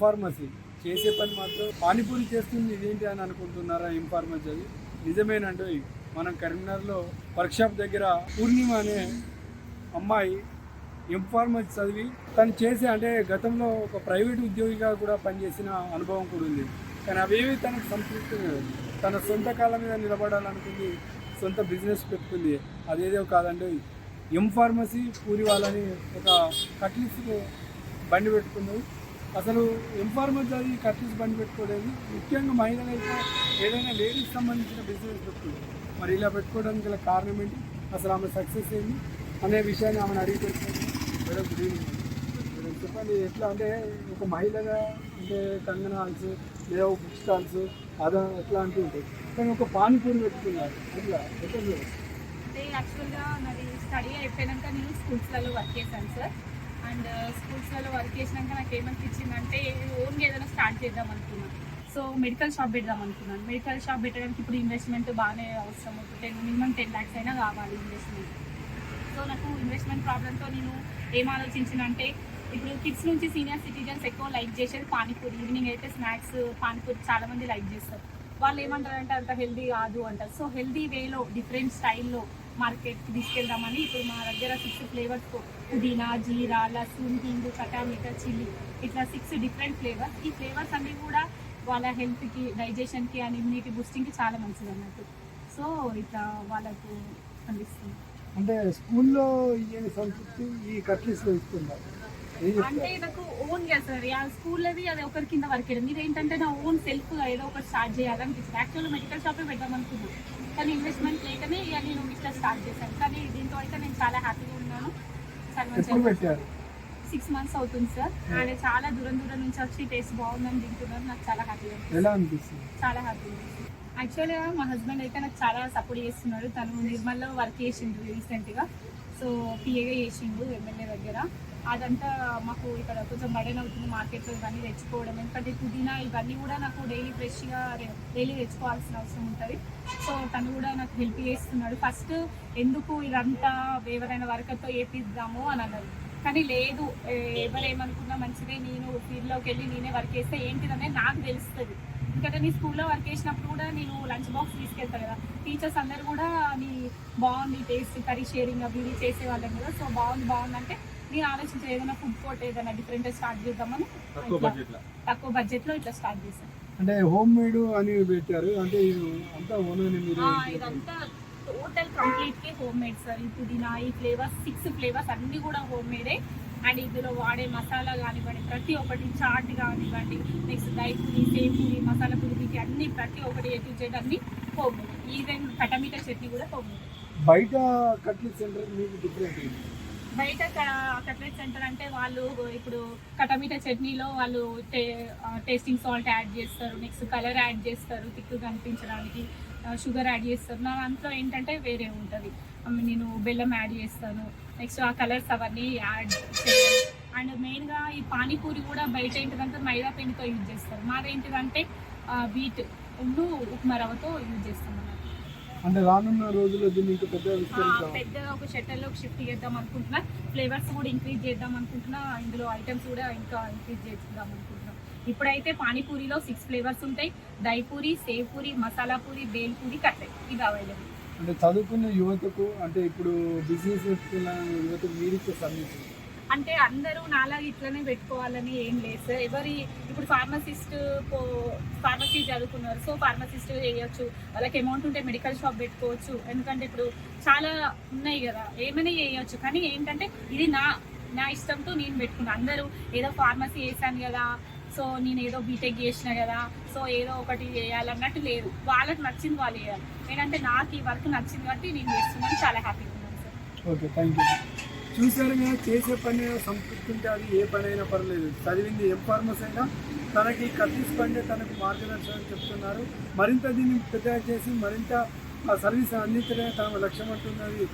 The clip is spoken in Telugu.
ఫార్మసీ చేసే పని మాత్రం పానీపూరి చేస్తుంది ఇదేంటి అని అనుకుంటున్నారా ఎం ఫార్మసీ అది? నిజమేనండి. మనం కరీంనగర్లో వర్క్షాప్ దగ్గర పూర్ణిమ అనే అమ్మాయి ఎం ఫార్మసీ చదివి తను చేసే అంటే గతంలో ఒక ప్రైవేట్ ఉద్యోగిగా కూడా పనిచేసిన అనుభవం కూడా ఉంది. కానీ అవేవి తనకు సంతృప్తి తన సొంత కాలం మీద నిలబడాలనుకుంది సొంత బిజినెస్ పెట్టుకుంది. అదేదో కాదండి. ఎం ఫార్మసీ పూరి వాళ్ళని ఒక కట్లీస్ బండి పెట్టుకుంది. అసలు ఇన్ఫార్మల్ ఫార్మసీ చదివి బండి పెట్టుకోలేదు. ముఖ్యంగా మహిళలైతే ఏదైనా లేడీస్ సంబంధించిన బిజినెస్ పెట్టుకుంది మరి ఇలా పెట్టుకోవడానికి గల కారణం ఏంటి? అసలు ఆమె సక్సెస్ ఏంటి అనే విషయాన్ని ఆమెను అడిగి తెలుసుకుంది. మేడం గుడ్ ఈవినింగ్ మేడం చెప్పండి ఎట్లా? అంటే ఒక మహిళగా అంటే కంగన హాల్స్ లేదా ఒక బుక్ స్టాల్స్ అదా ఎట్లా అంటూ ఉంటాయి కానీ ఒక పానీపూరి పెట్టుకున్నారు. ఎట్లా? ఎట్లా అంటే యాక్చువల్గా మరి స్టడీ అయిపోయినాక నేను స్కూల్స్లలో వర్క్ చేశాను సార్ అండ్ స్కూల్స్లలో వర్క్ చేసినాక నాకు ఏమనిపించిందంటే ఓన్గా ఏదైనా స్టార్ట్ చేద్దాం అనుకున్నాను సో మెడికల్ షాప్ పెడదాం అనుకున్నాను. మెడికల్ షాప్ పెట్టడానికి ఇప్పుడు ఇన్వెస్ట్మెంట్ బాగానే అవసరం. టెన్ మినిమం టెన్ ల్యాక్స్ అయినా కావాలి ఇన్వెస్ట్మెంట్ సో నాకు ఇన్వెస్ట్మెంట్ ప్రాబ్లంతో నేను ఏం ఆలోచించిన అంటే ఇప్పుడు కిడ్స్ నుంచి సీనియర్ సిటిజన్స్ ఎక్కువ లైక్ చేసేది పానీపూరి. ఈవినింగ్ అయితే స్నాక్స్ పానీపూరి చాలామంది లైక్ చేస్తారు. వాళ్ళు ఏమంటారంటే అంత హెల్దీ కాదు అంటారు. సో హెల్దీ వేలో డిఫరెంట్ స్టైల్లో మార్కెట్కి తీసుకెళ్దామని ఇప్పుడు మా దగ్గర సిక్స్ ఫ్లేవర్స్ పుదీనా జీరా లసూన్ హింగు కటామిట చిల్లీ ఇట్లా సిక్స్ డిఫరెంట్ ఫ్లేవర్స్ ఈ ఫ్లేవర్స్ అన్నీ కూడా వాళ్ళ హెల్త్కి డైజెషన్కి అండ్ ఇమ్యూనిటీ బూస్టింగ్కి చాలా మంచిది అన్నట్టు. సో ఇట్లా వాళ్ళకు అందిస్తుంది అంటే స్కూల్లో సంతృప్తి ఈ కట్లీస్లో ఇస్తుందా? అంటే నాకు ఓన్గా సార్ ఆ స్కూల్లోది అది ఒకరి కింద వర్క్ చేయడం ఇది ఏంటంటే నా ఓన్ సెల్ఫ్గా ఏదో ఒకటి స్టార్ట్ చేయాలనిపిస్తుంది. యాక్చువల్ మెడికల్ షాపే పెడదాం అనుకున్నాను. కానీ ఇన్వెస్ట్మెంట్ లేకనే ఇక నేను ఇట్లా స్టార్ట్ చేశాను. కానీ దీంతో అయితే నేను చాలా హ్యాపీగా ఉన్నాను. పెట్టారు? సిక్స్ మంత్స్ అవుతుంది సార్. అండ్ చాలా దూరం దూరం నుంచి వచ్చి టేస్ట్ బాగుందని తింటున్నారు. నాకు చాలా హ్యాపీగా అనిపిస్తుంది? చాలా హ్యాపీగా యాక్చువల్గా మా హస్బెండ్ అయితే నాకు చాలా సపోర్ట్ చేస్తున్నాడు తను నిర్మల్లో వర్క్ చేసిండు రీసెంట్గా సో పిఏగా చేసిండు ఎమ్మెల్యే దగ్గర. అదంతా మాకు ఇక్కడ కొంచెం బడన్ అవుతుంది మార్కెట్లో ఇవన్నీ తెచ్చుకోవడం. ఎందుకంటే పుదీనా ఇవన్నీ కూడా నాకు డైలీ ఫ్రెష్గా డైలీ తెచ్చుకోవాల్సిన అవసరం ఉంటుంది. సో తను కూడా నాకు హెల్ప్ చేస్తున్నాడు. ఫస్ట్ ఎందుకు ఇదంతా ఎవరైనా వర్కర్తో వేపిద్దాము అని అన్నారు కానీ లేదు ఎవరేమనుకున్నా ఎవరు మంచిదే నేను ఫీల్డ్లోకి వెళ్ళి నేనే వర్క్ చేస్తే ఏంటిదనేది నాకు తెలుస్తుంది. ఎందుకంటే నీ స్కూల్లో వర్క్ చేసినప్పుడు కూడా నేను లంచ్ బాక్స్ తీసుకెళ్తాను కదా. టీచర్స్ అందరు కూడా నీ బాగుంది టేస్ట్ కర్రీ షేరింగ్ అవి ఇవి చేసేవాళ్ళం కదా. సో బాగుంది బాగుంది అంటే నేను ఆలోచించి ఏదైనా ఫుడ్ కోర్ట్ ఏదైనా డిఫరెంట్ స్టార్ట్ చేద్దామని తక్కువ బడ్జెట్లో ఇట్లా స్టార్ట్ చేశాను అంటే హోమ్ మేడ్ అని పెట్టారు. అంటే అంతా ఆ, ఇదంతా టోటల్ కంప్లీట్కి హోమ్ మేడ్ సార్ ఈ పుదీనా ఈ ఫ్లేవర్స్ సిక్స్ ఫ్లేవర్స్ అన్ని కూడా హోమ్ మేడే అండ్ ఇందులో వాడే మసాలా కానివ్వండి ప్రతి ఒక్కటి చాట్ కానివ్వండి నెక్స్ట్ దహి పూరి సేవ్ పూరి మసాలా పూరికి అన్ని ప్రతి ఒక్కటి ఎటు అన్ని హోమ్ మేడ్ ఈవెన్ కటమిట చట్నీ కూడా హోమ్ మేడ్ బయట కట్లీ సెంటర్ మీకు డిఫరెంట్ ఏంటి? బయట కట్లెట్ సెంటర్ అంటే వాళ్ళు ఇప్పుడు కటమీట చట్నీలో వాళ్ళు టే టేస్టింగ్ సాల్ట్ యాడ్ చేస్తారు నెక్స్ట్ కలర్ యాడ్ చేస్తారు తిక్కు కనిపించడానికి షుగర్ యాడ్ చేస్తారు. నా దాంట్లో ఏంటంటే వేరే ఉంటుంది. నేను బెల్లం యాడ్ చేస్తాను. నెక్స్ట్ ఆ కలర్స్ అవన్నీ యాడ్ చేస్తాను. అండ్ మెయిన్గా ఈ పానీపూరి కూడా బయట ఏంటిదంటే మైదా పిండితో యూజ్ చేస్తారు. మాదేంటిదంటే వీట్ ఉండు ఉప్మా రవ్వతో యూజ్ చేస్తాం అన్నమాట అంటే రానున్న రోజుల్లో దీన్ని ఇంకా పెద్ద పెద్దగా ఒక షట్టర్లోకి షిఫ్ట్ చేద్దాం అనుకుంటున్నా. ఫ్లేవర్స్ కూడా ఇంక్రీజ్ చేద్దాం అనుకుంటున్నా. ఇందులో ఐటమ్స్ కూడా ఇంకా ఇంక్రీజ్ చేద్దాం అనుకుంటున్నా. ఇప్పుడైతే పానీపూరిలో సిక్స్ ఫ్లేవర్స్ ఉంటాయి. దైపూరి సేవ్ పూరి మసాలా పూరి బేల్ పూరి కట్లెట్ ఇవి అవైలబుల్. అంటే చదువుకున్న యువతకు అంటే ఇప్పుడు బిజినెస్ యువతకు మీరు ఇచ్చే సర్వీస్ అంటే అందరూ నాలా ఇట్లనే పెట్టుకోవాలని ఏం లేదు సార్. ఎవరి ఇప్పుడు ఫార్మసిస్ట్ ఫార్మసీ చదువుకున్నారు సో ఫార్మసిస్ట్ చేయొచ్చు. వాళ్ళకి అమౌంట్ ఉంటే మెడికల్ షాప్ పెట్టుకోవచ్చు. ఎందుకంటే ఇప్పుడు చాలా ఉన్నాయి కదా ఏమైనా చేయొచ్చు. కానీ ఏంటంటే ఇది నా నా ఇష్టంతో నేను పెట్టుకున్నాను అందరూ ఏదో ఫార్మసీ చేశాను కదా సో నేను ఏదో బీటెక్ చేసిన కదా సో ఏదో ఒకటి చేయాలన్నట్టు లేదు. వాళ్ళకి నచ్చింది వాళ్ళు చేయాలి. ఏంటంటే నాకు ఈ వర్క్ నచ్చింది కాబట్టి నేను చేస్తున్నాను. చాలా హ్యాపీగా ఉన్నాను సార్. ఓకే థ్యాంక్ యూ చూశాను కదా చేసే పని సంతృప్తి ఉంటే అది ఏ పని అయినా పర్లేదు. చదివింది ఏం ఫార్మస్ అయినా తనకి కట్టిస్ పండే తనకు మార్గదర్శనం చెప్తున్నారు. మరింత దీన్ని పెద్దగా చేసి మరింత ఆ సర్వీస్ అందించడమే తన లక్ష్యం అంటున్నది.